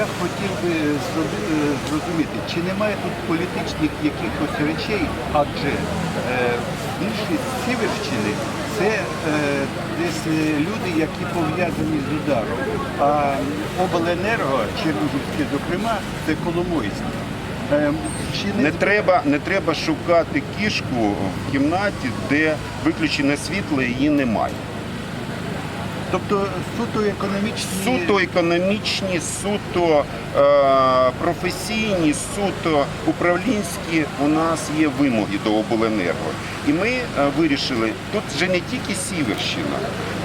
Я хотів би е, зрозуміти, чи немає тут політичних якихось речей, адже е, більшість Сіверщини це е, десь е, люди, які пов'язані з ударом. А обленерго, Чернігівське, зокрема, це Коломойське. Е, чи Не треба, не треба шукати кішку в кімнаті, де виключене світло її немає. Тобто суто економічні... Суто економічні, суто е, професійні, суто управлінські у нас є вимоги до обленерго. І ми е, вирішили, тут вже не тільки Сіверщина,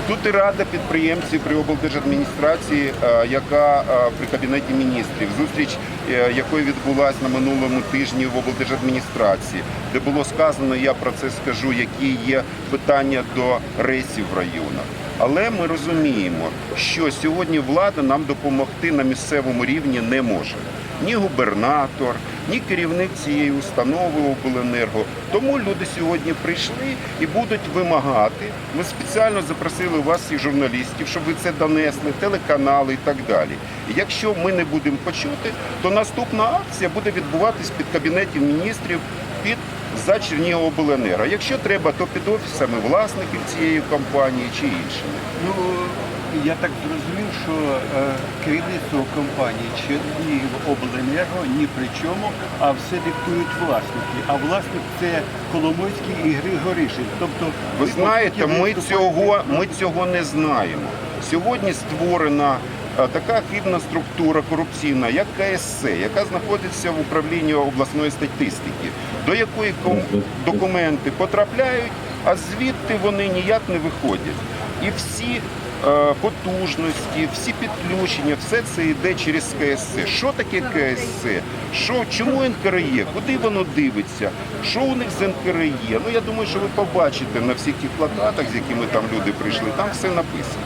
тут і рада підприємців при облдержадміністрації, е, яка е, при кабінеті міністрів, зустріч е, якої відбулася на минулому тижні в облдержадміністрації, де було сказано, я про це скажу, які є питання до рейсів в районах. Але ми розуміємо, що сьогодні влада нам допомогти на місцевому рівні не може. Ні губернатор, ні керівник цієї установи обленерго. Тому люди сьогодні прийшли і будуть вимагати. Ми спеціально запросили вас, всіх журналістів, щоб ви це донесли, телеканали і так далі. І якщо ми не будемо почути, то наступна акція буде відбуватись під кабінетом міністрів під за Чернігівобленерго. Якщо треба, то під офісами власників цієї компанії чи іншими. Ну, я так зрозумів, що е, керівництво компанії Чернігівобленерго ні при чому, а все диктують власники. А власник це Коломойський і Григоришин. Тобто, Ви знаєте, ми цього, ми цього не знаємо. Сьогодні створена така хибна структура корупційна, як КСЦ, яка знаходиться в управлінні обласної статистики, до якої документи потрапляють, а звідти вони ніяк не виходять. І всі е, потужності, всі підключення, все це йде через КСЦ. Що таке КСЦ? Що, чому НКРЄ? Куди воно дивиться? Що у них з НКРЄ? Ну я думаю, що ви побачите на всіх тих плакатах, з якими там люди прийшли, там все написано.